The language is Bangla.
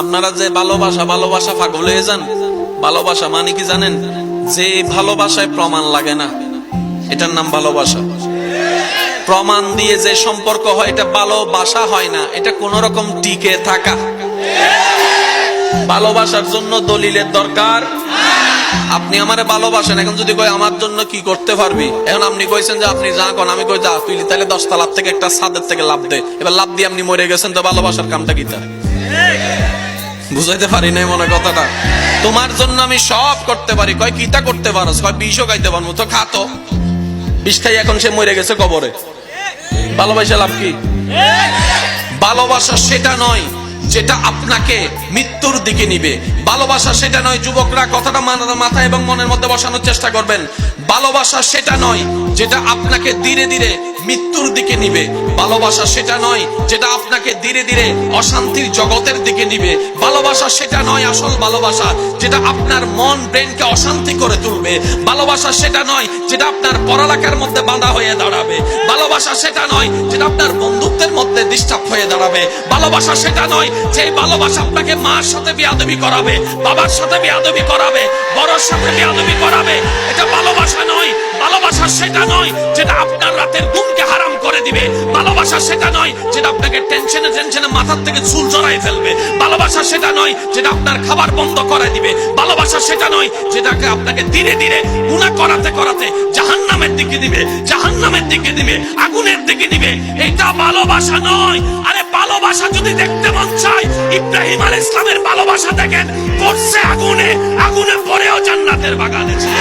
আপনারা যে ভালোবাসা ভালোবাসা পাগল হয়ে যান, ভালোবাসা মানে কি জানেন? যে ভালোবাসায় প্রমাণ লাগে না, এটার নাম ভালোবাসা। প্রমাণ দিয়ে যে সম্পর্ক হয়, এটা ভালোবাসা হয় না, এটা কোন রকম টিকে থাকা। ভালোবাসার জন্য দলিলের দরকার? আপনি আমারে ভালোবাসেন, এখন যদি কই আমার জন্য কি করতে পারবি? এখন আপনি কইছেন যে আপনি যা কোন, আমি কই যা তুই তাহলে দশটা লাভ থেকে একটা ছাদের থেকে লাভ দে। এবার লাভ দিয়ে আপনি মরে গেছেন, তো ভালোবাসার কামটা কি তার? বুঝাইতে পারি নাই মনে কথাটা। তোমার জন্য আমি সব করতে পারি। কয় কিতা করতে পারো? কয়, বিষও খাইতে পারব তো খাতো বিষ খাই, এখন সে মরে গেছে কবরে। ভালোবাসা লাভ কি? ভালোবাসা সেটা নয় যেটা আপনাকে মৃত্যুর দিকে নিবে। ভালোবাসা সেটা নয় যুবকরা কথাটা মাথা মাথা এবং মনের মধ্যে বসানোর চেষ্টা করবেন। ভালোবাসা সেটা নয় যেটা আপনাকে ধীরে ধীরে মৃত্যুর দিকে নিবে। ভালোবাসা সেটা নয় যেটা আপনাকে ধীরে ধীরে অশান্তির জগতের দিকে নিবে। ভালোবাসা সেটা নয় আসল ভালোবাসা যেটা আপনার মন, ব্রেনকে অশান্তি করে তুলবে। ভালোবাসা সেটা নয় যেটা আপনার পড়ালেখার মধ্যে বাধা হয়ে দাঁড়াবে। ভালোবাসা সেটা নয় যেটা আপনার বন্ধুত্বের মধ্যে ডিস্টার্ব হয়ে দাঁড়াবে। ভালোবাসা সেটা নয় যে ভালোবাসা আপনাকে মার সাথে বিয়াদবি করাবে, বাবার সাথে বিয়াদবি করাবে, বড়র সাথে বিয়াদবি করাবে। এটা ভালোবাসা নয়। ভালোবাসা সেটা নয় যেটা আপনার রাতের হারাম করে দিবে। ভালোবাসা সেটা নয় যেটা আপনাকে টেনশনে টেনশনে মাথার থেকে চুল জড়াই ফেলবে। ভালোবাসা সেটা নয় যেটা আপনার খাবার বন্ধ করে দিবে। ভালোবাসা সেটা নয় যেটাকে আপনাকে ধীরে ধীরে গুণা করাতে করাতে জাহান্নামের দিকে দিবে, জাহান্নামের দিকে দিবে, আগুনের দিকে দিবে। এটা ভালোবাসা নয়। আরে ভালোবাসা যদি দেখতে মন চায়, ইব্রাহিম আল ইসলামের ভালোবাসা দেখেন, করছে আগুনে আগুনে পরেও জান্নাতের বাগানে ছিল